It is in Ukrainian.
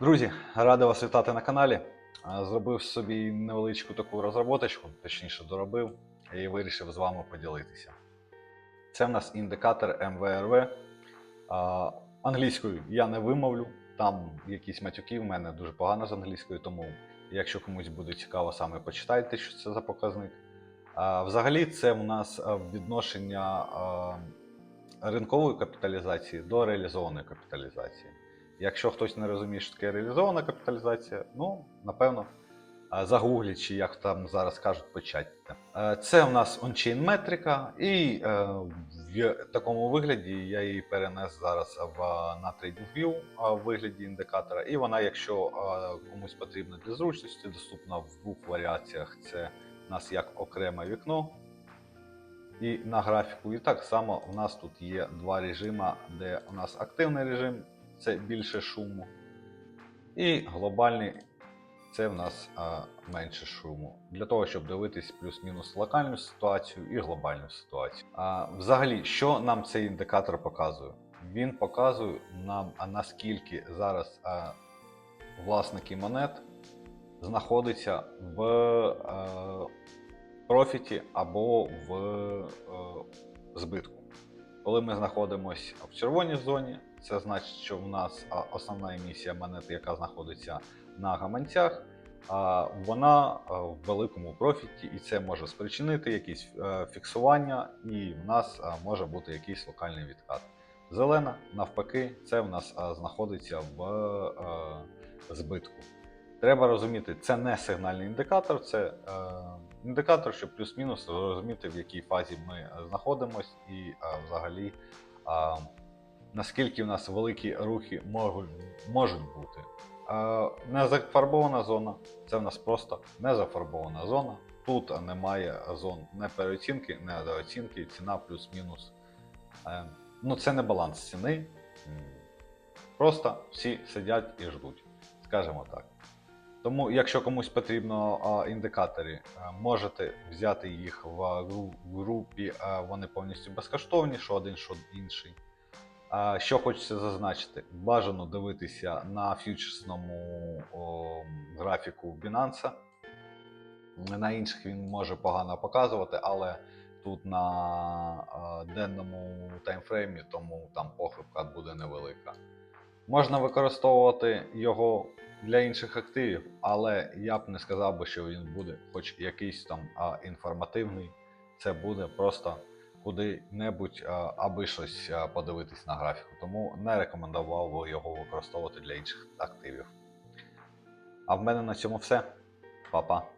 Друзі, радий вас вітати на каналі. Зробив собі невеличку таку розроботочку, точніше доробив, і вирішив з вами поділитися. Це в нас індикатор МВРВ. Англійською я не вимовлю, там якісь матюки в мене дуже погано з англійською, тому якщо комусь буде цікаво, саме почитайте, що це за показник. Взагалі, це в нас відношення ринкової капіталізації до реалізованої капіталізації. Якщо хтось не розуміє, що таке реалізована капіталізація, ну, напевно, загугліть, чи як там зараз кажуть, початьте. Е, Це в нас ончейн метрика, і е, в такому вигляді я її перенес зараз в, на TradingView в вигляді індикатора. І вона, якщо комусь потрібно для зручності, доступна в двох варіаціях. Це у нас як окреме вікно і на графіку. І так само у нас тут є два режими, де у нас активний режим це більше шуму. І глобальний це в нас а, менше шуму. Для того, щоб дивитись плюс-мінус локальну ситуацію і глобальну ситуацію. А, взагалі, що нам цей індикатор показує? Він показує нам, а наскільки зараз а, власники монет знаходяться в е, профіті або в е, збитку. Коли ми знаходимося в червоній зоні, це значить, що в нас основна емісія монет, яка знаходиться на гаманцях, вона в великому профіті, і це може спричинити якісь е, фіксування, і в нас може бути якийсь локальний відкат. Зелена, навпаки, це в нас знаходиться в е, збитку. Треба розуміти, це не сигнальний індикатор, це е, індикатор, щоб плюс-мінус розуміти, в якій фазі ми знаходимося, і е, взагалі е, наскільки в нас великі рухи можуть, можуть бути. Е, незафарбована зона це в нас просто незафарбована зона. Тут немає зон не переоцінки, не недооцінки, ціна плюс-мінус. Е, ну, це не баланс ціни. Просто всі сидять і ждуть, скажімо так. Тому, якщо комусь потрібно а, індикатори, а, можете взяти їх в, в групі, а, вони повністю безкоштовні, що один, що інший. А, що хочеться зазначити, бажано дивитися на фьючерсному о, графіку Binance. На інших він може погано показувати, але тут на а, денному таймфреймі, тому там похибка буде невелика. Можна використовувати його для інших активів, але я б не сказав би, що він буде хоч якийсь там а, інформативний. Це буде просто куди-небудь, аби щось а, подивитись на графіку. Тому не рекомендував би його використовувати для інших активів. А в мене на цьому все. Па-па.